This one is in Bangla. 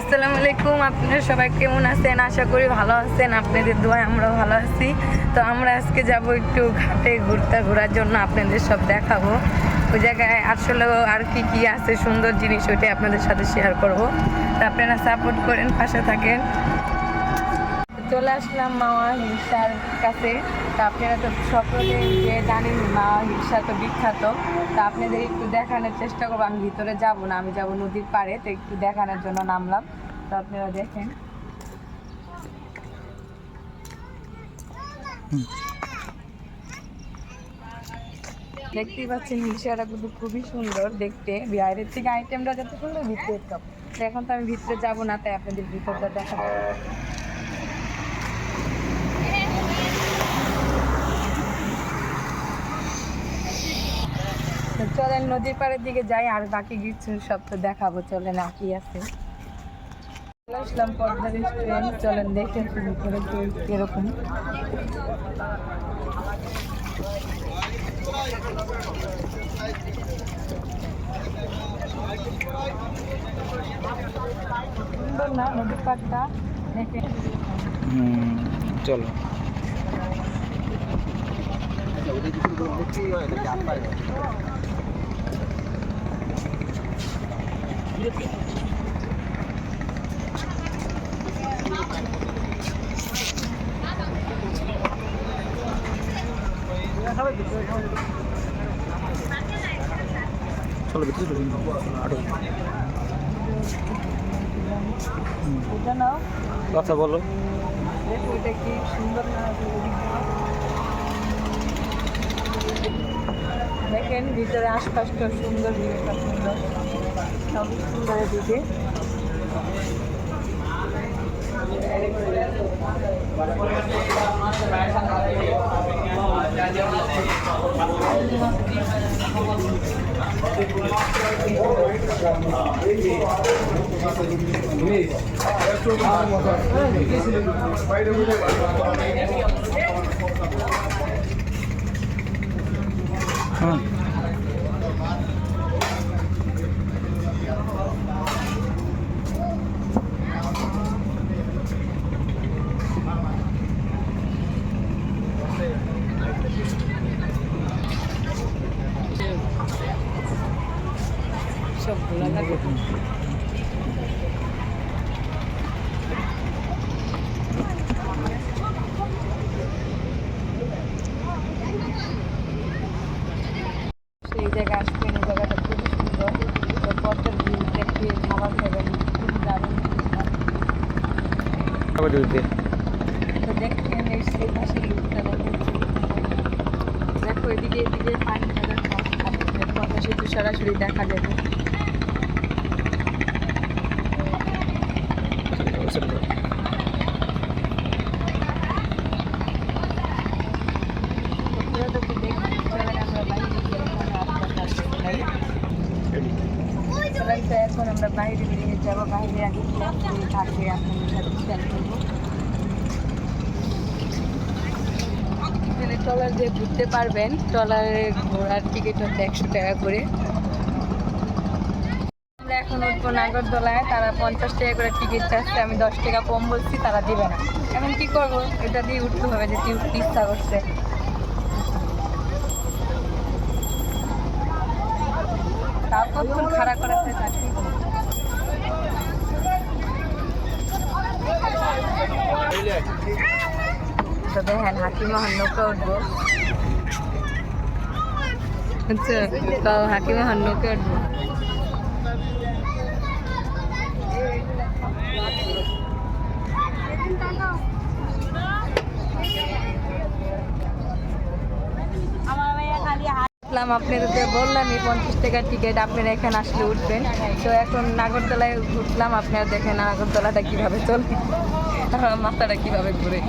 আসসালামু আলাইকুম, আপনারা সবাই কেমন আছেন? আশা করি ভালো আছেন। আপনাদের দোয়ায় আমরা ভালো আছি। তো আমরা আজকে যাব একটু ঘাটে ঘুরতে ঘোরার জন্য, আপনাদের সব দেখাবো। ওই জায়গায় আসলে আর কি কি আছে, সুন্দর জিনিস ওইটাই আপনাদের সাথে শেয়ার করব। তো আপনারা সাপোর্ট করেন, পাশে থাকেন। চলে আসলাম মাওয়া হিলসার কাছে। তা আপনারা তো সকলে যে জানেন মাওয়া হিলসা তো বিখ্যাত। তা আপনাদের একটু দেখানোর চেষ্টা করব। আমি ভিতরে যাব না, আমি যাব নদীর পাড়ে, তো একটু দেখানোর জন্য নামলাম। তো আপনারা দেখেন। দেখতেই পাচ্ছেন হিলসাটা কিন্তু খুবই সুন্দর দেখতে। বাইরের থেকে আইটেমটা যত সুন্দর ভিতরে তো এখন তো আমি ভিতরে যাব না, তাই আপনাদের ভিতরটা দেখাবো। চলেন নদীর পাড়ের দিকে যাই আর বাকি কিছু সব তো দেখাবো। চলেন আর কি আছে। চলে আসলাম পদ্মা রেস্টুরেন্ট। চলেন দেখে একটু ভিতরে কি- কীরকম। সুন্দর না নদীর পাড়টা? দেখে। হুম চলো। চলো আটো এটা নাও। কথা বলো। এটা কি সুন্দর না? দেখেন ভিতরে আশপাশটা সুন্দর ভিউটা সুন্দর। সব সুন্দর দিকে হ্যাঁ। সেই জায়গায় আসবেন এই জায়গাটা খুবই সুন্দর। পথের ভিউ দেখে খাবার খাবেন খুবই দারুণ। আবার দিতে তো দেখেন এই সেই পাশে লুকটা দেখেন। দেখো এদিকে এদিকে পানিটা দেখো সরাসরি দেখা যাবে। বাইরে এখন আমরা বাইরে বেরিয়ে যাব বাইরে আগে গিয়ে থাকে আপনাদের সাথে শেয়ার করব ট্রলার দিয়ে ঘুরতে পারবেন। ট্রলারে ঘোরার টিকিট হচ্ছে একশো টাকা করে। এখন নাগরদোলায় তারা পঞ্চাশ টাকা করে টিকিট চাচ্ছে, আমি দশ টাকা কম বলছি, তারা দিবে না। এখন কি করব? এটা দিয়ে উঠতে হবে যেটি উঠতে ইচ্ছা করছে। তাও কতক্ষণ খাড়া করাতে থাকি তো দেখেন উঠবো। আচ্ছা তাও হাকিমোহন নৌকা উঠবো। আসলাম আপনাদেরকে বললামই পঞ্চাশ টাকার টিকিট আপনারা এখানে আসলে উঠবেন। তো এখন নাগরদোলায় উঠলাম, আপনারা দেখেন নাগরদোলাটা কীভাবে চলে মাথাটা কীভাবে ঘুরে।